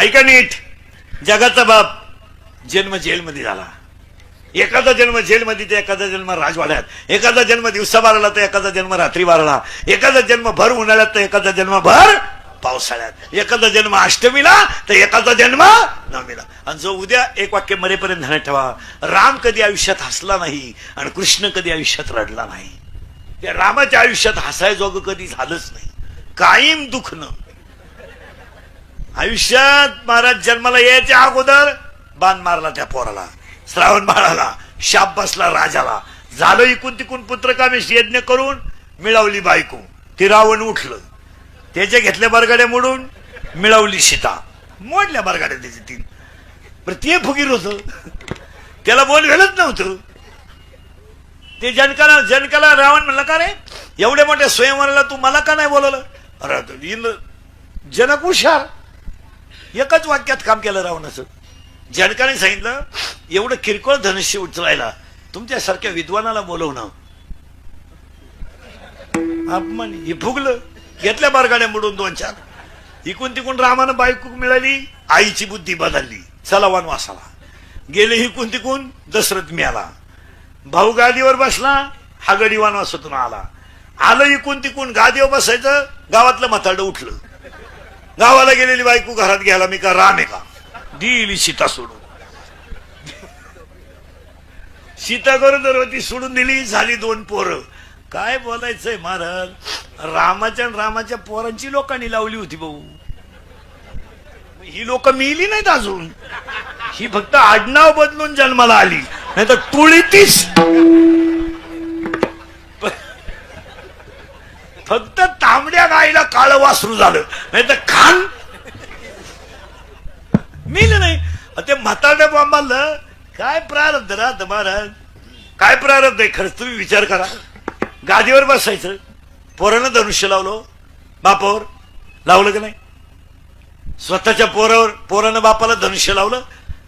ऐका नीट. जगाचा बाप जन्म जेलमध्ये झाला. एखादा जन्म जेलमध्ये तर एखादा जन्म राजवाड्यात. एखादा जन्म दिवसा बारला तर एखादा जन्म रात्री बारला एखादा जन्म भर उन्हाळ्यात तर एखादा जन्म भर पावसाळ्यात. एखादा जन्म अष्टमीला तर एखादा जन्म नवमीला. आणि जो उद्या एक वाक्य मरेपर्यंत ध्यानात ठेवा. राम कधी आयुष्यात हसला नाही आणि कृष्ण कधी आयुष्यात रडला नाही. त्या रामाच्या आयुष्यात हसायजोग कधी झालंच नाही. कायम दुखणं. आयुष्यात महाराज जन्माला यायच्या अगोदर बाण मारला त्या पोराला श्रावण बाळाला शाप बसला राजाला. झालं इकून तिकून पुत्रकामेश यज्ञ करून मिळवली बायको. ते रावण उठलं. त्याच्या घेतल्या बरगाड्या मोडून मिळवली सीता. मोडल्या बरगाड्या त्याचे तीन. पण ते फुगीर होत. त्याला बोल भेलत नव्हतं. ते जनकाला जनकाला रावण म्हणलं का रे? एवढ्या मोठ्या स्वयंवराला तू मला का नाही बोलवलं? अरे इंद्र- जनक हुशार. एकच वाक्यात काम केलं रावणाचं. जनकाने सांगितलं एवढं किरकोळ धनुष्य उचलायला तुमच्यासारख्या विद्वानाला बोलवणं अपमान हे फुगलं. घेतल्या बारगाड्या मोडून दोन चार. इकून तिकून रामानं बायको मिळाली आईची बुद्धी बदलली. चला वनवासाला. गेले इकून तिकून दशरथ मिळाला. भाऊ गादीवर बसला हा गडी वनवासातून आला. आलं इकून तिकून गादीवर बसायचं गावातलं मथाडं उठलं. गावाला गेलेली बायको घरात घ्यायला मी का राम आहे का? दिली सीता सोडून. सीता गरोदरवती सोडून दिली झाली दोन पोरं. काय बोलायचंय महाराज? रामाच्या रामाच्या पोरांची लोकांनी लावली होती भाऊ. ही लोक मिली नाहीत अजून. ही फक्त आडनाव बदलून जन्माला आली. नाही तर टुळीतीच फक्त तांबड्या गायला काळ वासरू झालं. नाही तर खान मिल नाही. ते म्हातारड्या बांबाला काय प्रारब्ध राहत महाराज? काय प्रारब्ध आहे खरंच? तुम्ही विचार करा. गादीवर बसायचं. पोरानं धनुष्य लावलं. बापावर. लावलं का नाही? स्वतःच्या पोरावर पोरानं बापाला धनुष्य लावलं.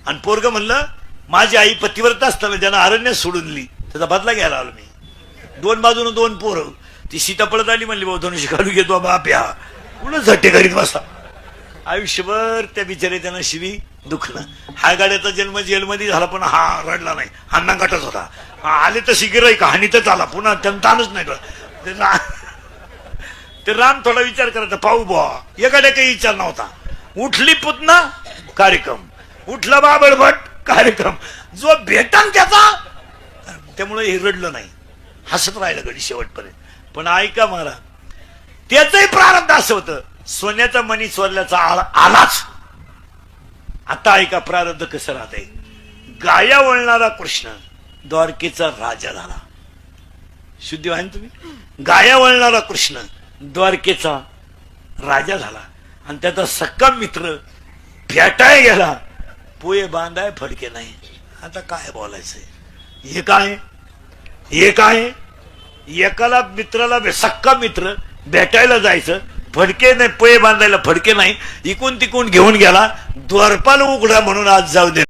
आणि पोरग म्हणलं माझी आई पतिव्रत असताना ज्यांना अरण्य सोडून दिली. त्याचा बदला घ्यायला आलो मी. दोन बाजूनं दोन पोरं. ती सीता पळत आली म्हणली भाऊ धनुष्य घालू घेतो बाप या पुढं झट्टे करीत बसा आयुष्यभर त्या बिचारे त्यांना शिवी दुखलं हा गाड्याचा जन्म जेलमध्ये झाला पण हा रडला नाही. हा गटच होता. आले तर शिगिराई का? हानीतच आला पुन्हा त्यांना ताणच नाही ते रा- ते राम थोडा विचार करायचा. पाहू बुवा या गाड्या काही विचार नव्हता. उठली पुतना कार्यक्रम. उठला बाबळ भट कार्यक्रम. जो भेटान त्याचा त्यामुळे हे रडलं नाही. हसत राहिलं गडी शेवटपर्यंत. पण ऐका मला त्याचंही प्रारब्ध असं होतं. सोन्याचा मणी चोरल्याचा आला- आलाच. आता ऐका प्रारब्ध कसं राहतंय. गाया वळणारा कृष्ण द्वारकेचा राजा झाला. शुद्धी आहे तुम्ही? गाया वळणारा कृष्ण द्वारकेचा राजा झाला. आणि त्याचा सक्का मित्र फेटाय गेला. पोये बांधाय फडके नाही. आता काय बोलायचंय? हे काय? हे काय? एकाला मित्राला सक्का मित्र भेटायला जायचं. फडके नाही पोये बांधायला फडके नाही. इकून तिकून घेऊन गेला. द्वारपाल उघडा म्हणून आज जाऊ दे.